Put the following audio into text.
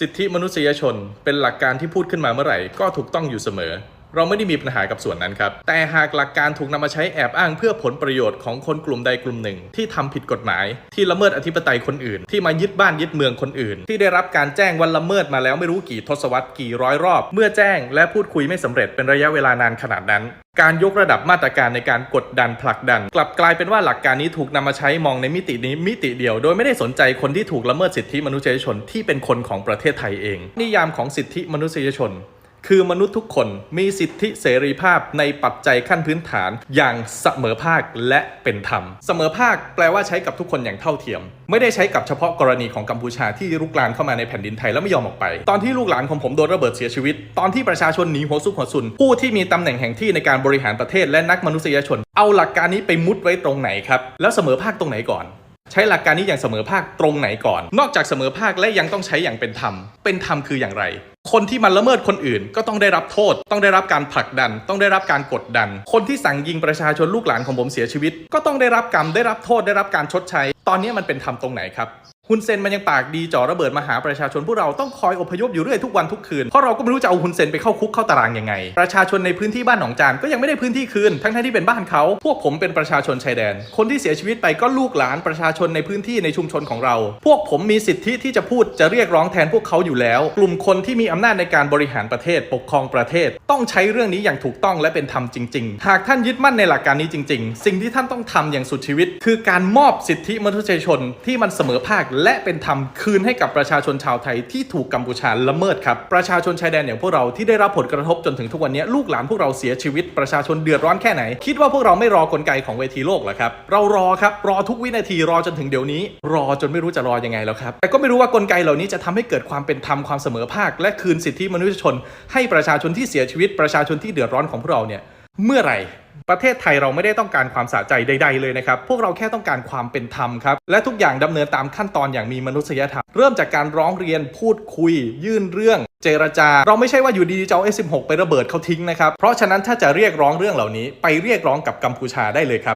สิทธิมนุษยชนเป็นหลักการที่พูดขึ้นมาเมื่อไหร่ก็ถูกต้องอยู่เสมอ เราไม่ได้มีปัญหากับส่วนนั้นครับ แต่หากหลักการถูกนำมาใช้แอบอ้างเพื่อผลประโยชน์ของคนกลุ่มใดกลุ่มหนึ่ง ที่ทำผิดกฎหมาย ที่ละเมิดอธิปไตยคนอื่น ที่มายึดบ้านยึดเมืองคนอื่น ที่ได้รับการแจ้งวันละเมิดมาแล้วไม่รู้กี่ทศวรรษกี่ร้อยรอบ เมื่อแจ้งและพูดคุยไม่สำเร็จเป็นระยะเวลานานขนาดนั้นการยกระดับมาตรการในการกดดันผลักดัน กลับกลายเป็นว่าหลักการนี้ถูกนำมาใช้มองในมิตินี้มิติเดียว โดยไม่ได้สนใจคนที่ถูกละเมิดสิทธิมนุษยชนที่เป็นคนของประเทศไทยเอง นิยามของสิทธิมนุษยชน คือมนุษย์ทุกคนมีสิทธิเสรีภาพในปัจจัยขั้นพื้นฐานอย่างเสมอภาคและเป็นธรรม เสมอภาคแปลว่าใช้กับทุกคนอย่างเท่าเทียม ไม่ได้ใช้กับเฉพาะกรณีของกัมพูชาที่ลุกลามเข้ามาในแผ่นดินไทยแล้วไม่ยอมออกไป ตอนที่ลูกหลานของผมโดนระเบิดเสียชีวิต ตอนที่ประชาชนหนีหัวซุกหัวซุน ผู้ที่มีตำแหน่งแห่งที่ในการบริหารประเทศและนักมนุษยชน เอาหลักการนี้ไปมุดไว้ตรงไหนครับแล้วเสมอภาคตรงไหนก่อน ใช้หลักการนี้อย่างเสมอภาคตรงไหนก่อน นอกจากเสมอภาคและยังต้องใช้อย่างเป็นธรรม เป็นธรรมคืออย่างไร คนที่มันละเมิดคนอื่น ก็ต้องได้รับโทษ ต้องได้รับการผลักดัน ต้องได้รับการกดดัน คนที่สั่งยิงประชาชนลูกหลานของผมเสียชีวิต ก็ต้องได้รับกรรมได้รับโทษได้รับการชดใช้ ตอนนี้มันเป็นธรรมตรงไหนครับ ฮุนเซนมันยังปากดีจ่อระเบิดมาหาประชาชนพวกเราต้องคอยอพยพอยู่เรื่อยทุกวันทุกคืน เพราะเราก็ไม่รู้จะเอาฮุนเซนไปเข้าคุกเข้าตารางยังไง ประชาชนในพื้นที่บ้านหนองจานก็ยังไม่ได้พื้นที่คืน ทั้งที่เป็นบ้านเขา พวกผมเป็นประชาชนชายแดน คนที่เสียชีวิตไปก็ลูกหลานประชาชนในพื้นที่ในชุมชนของเรา พวกผมมีสิทธิที่จะพูดจะเรียกร้องแทนพวกเขาอยู่แล้ว กลุ่มคนที่มีอำนาจในการบริหารประเทศ ปกครองประเทศ ต้องใช้เรื่องนี้อย่างถูกต้องและเป็นธรรมจริง ๆ หากท่านยึดมั่นในหลักการนี้จริง ๆ สิ่งที่ท่านต้องทำอย่างสุดชีวิต คือการมอบสิทธิมนุษยชนที่มันเสมอภาคและเป็นธรรมคืนให้กับประชาชนชาวไทยที่ถูกกัมพูชาละเมิดครับประชาชนชายแดนอย่างพวกเราที่ได้รับผลกระทบจนถึงทุกวันนี้ลูกหลานพวกเราเสียชีวิตประชาชนเดือดร้อนแค่ไหน คิดว่าพวกเราไม่รอกลไกของเวทีโลกหรอครับเรารอครับรอทุกวินาทีรอจนถึงเดี๋ยวนี้ รอจนไม่รู้จะรอยังไงแล้วครับแต่ก็ไม่รู้ว่ากลไกเหล่านี้จะทำให้เกิดความเป็นธรรมความเสมอภาค และคืนสิทธิมนุษยชน ให้ประชาชนที่เสียชีวิตประชาชนที่เดือดร้อนของพวกเราเนี่ย เมื่อไหร่ประเทศไทยเราไม่ได้ต้องการความสะใจใด ๆ เลยนะครับ พวกเราแค่ต้องการความเป็นธรรมครับ และทุกอย่างดำเนินตามขั้นตอนอย่างมีมนุษยธรรม เริ่มจากการร้องเรียนพูดคุย ยื่นเรื่อง เจรจา เราไม่ใช่ว่าอยู่ดีๆจะเอา S16 ไประเบิดเขาทิ้งนะครับ เพราะฉะนั้นถ้าจะเรียกร้องเรื่องเหล่านี้ ไปเรียกร้องกับกัมพูชาได้เลยครับ